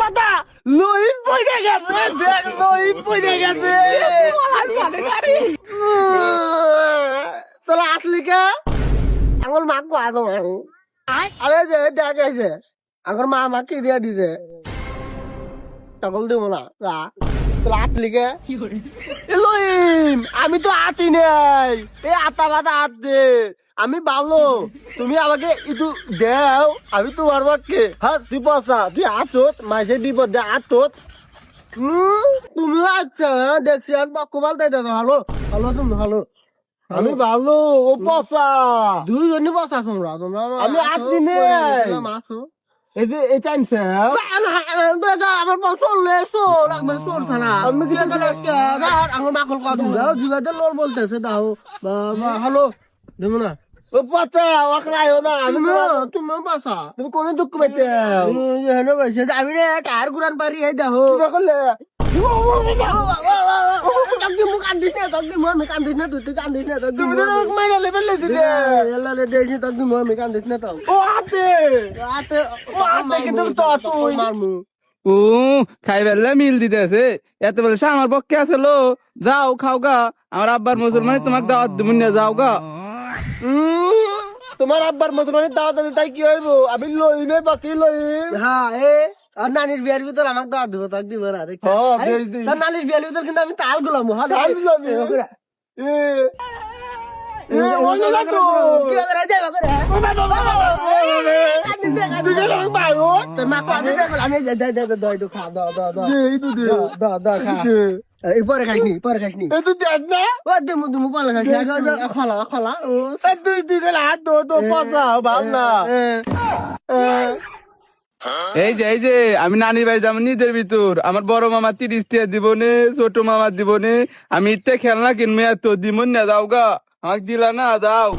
পাতা পড়ে গেছে দেখ লইন পড়ে গেছে! তোরা আসলি কে? আমার মা কোয়া তোমার আরে যে দেখ আছে আমার মা আমাকে দিয়ে দিছে? সকল দিব না। যা তোরা আসলি কে? লইন আমি তো আতি নাই। এই আতা বাতা হাত দে আমি ভালো। তুমি আমাকে ইটু দেও আমি তোমার বাক্যে হ্যাঁ তুই পয়সা তুই আতত মাসে দিব দে আতত তুমি আচ্ছা দেখছি আর বাক্য ভালো তাই দাদা ভালো ভালো তুমি ভালো। আমি ভালো। ও পয়সা দুইজনই পয়সা তোমরা তোমরা আমি আট দিনে এই যে এটা আনছে আমার পছন্দ সোর একবার সোর ছাড়া। আমি কি আমার মাকল কত দাও জিবাতে লোল বলতেছে দাও। হ্যালো দেবো না। ও পাতা ওখানে আয়ো না আমি তুমি পাসা তুমি কোন দুঃখ পাইতে হেন পাইছে আমি রে টায়ার ঘুরান পারি এই দেখো কি করলে মিল দিতেছে এত বলে সে আমার পক্ষে আসলো যাও খাও গা আমার আব্বার মুসলমানি তোমাকে দাওয়াত দিব না যাও গা তোমার আব্বার মুসলমানের দাওয়াত আছে তাই কি হইব আমি লইনে বাকি লইম হ্যাঁ এ আর নানির বিয়ার ভিতর আমাকে দাওয়াত দিব তাক দিব না দেখছ তার নানির বিয়ার ভিতর কিন্তু আমি তাল গুলাম হ্যাঁ তাল গুলাম এ না আমি পরে দেখ না। ও পালা খলা খলা তুই তুই গেলে হাত তো পচা ভাব না। এই যে এই যে আমি নানির বাড়ি যাব নিজের ভিতর। আমার বড় মামা তিরিশ টিয়া দিব নে ছোট মামা দিব নে। আমি ইতে খেলনা কিনবো এত দিমন না যাও গা। আমাকে দিলা না যাও।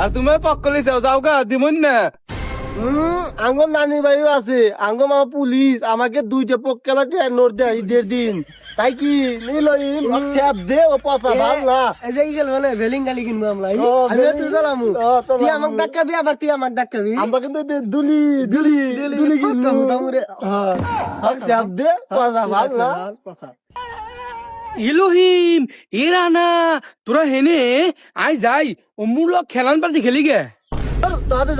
আর তুমি পক্কলি যাও যাও গা দিমন না। আঙ্গল নানি ভাইও আছে। আঙ্গ মামা পুলিশ আমাকে দুইটা পক্কেলা নোট দেয় ঈদের দিন। তাই কি? নিল স্যাপ দে ও পচা ভালো না। এই যে ইগল মানে ভেলিং গালি কিনবো আমরা। আমি ভেলিং- তুই জ্বালামু তুই মামু। আমাকে ডাক্কাবি আবার তুই আমাকে ডাক্কাবি আমরা কিন্তু দে- দুলি দুলি দুলি ফুটামুরে। স্যাপ দে পচা ভালো না। ইলোহিম এরা না তোরা হেনে আই যাই ও মূল খেলান পাল্টি খেলি গে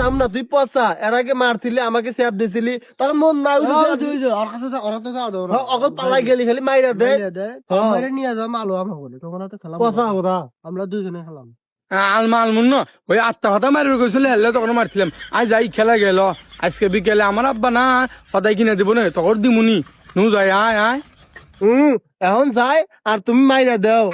যাম না তুই পচা। এর আগে মারছিলি আমাকে দিছিলি। তখন মন না ওর কাছে ওর কাছে অকল পালাই গেলি খালি মাইরা দে। নিয়ে যাও মালো আমাকে বলে। তখন তো খেলাম পচা ওরা। আমরা দুজনে খেলাম। আলমা আলমুন ন ওই আত্মা কথা মারি গেছিল হেললে তখন মারছিলাম। আজ যাই খেলা গেল। আজকে বিকেলে আমার আব্বা না সদাই কিনে দিব না তখন দিমুনি। নু যাই আয় আয়। হুম এখন যাই আর তুমি মাইরা দাও।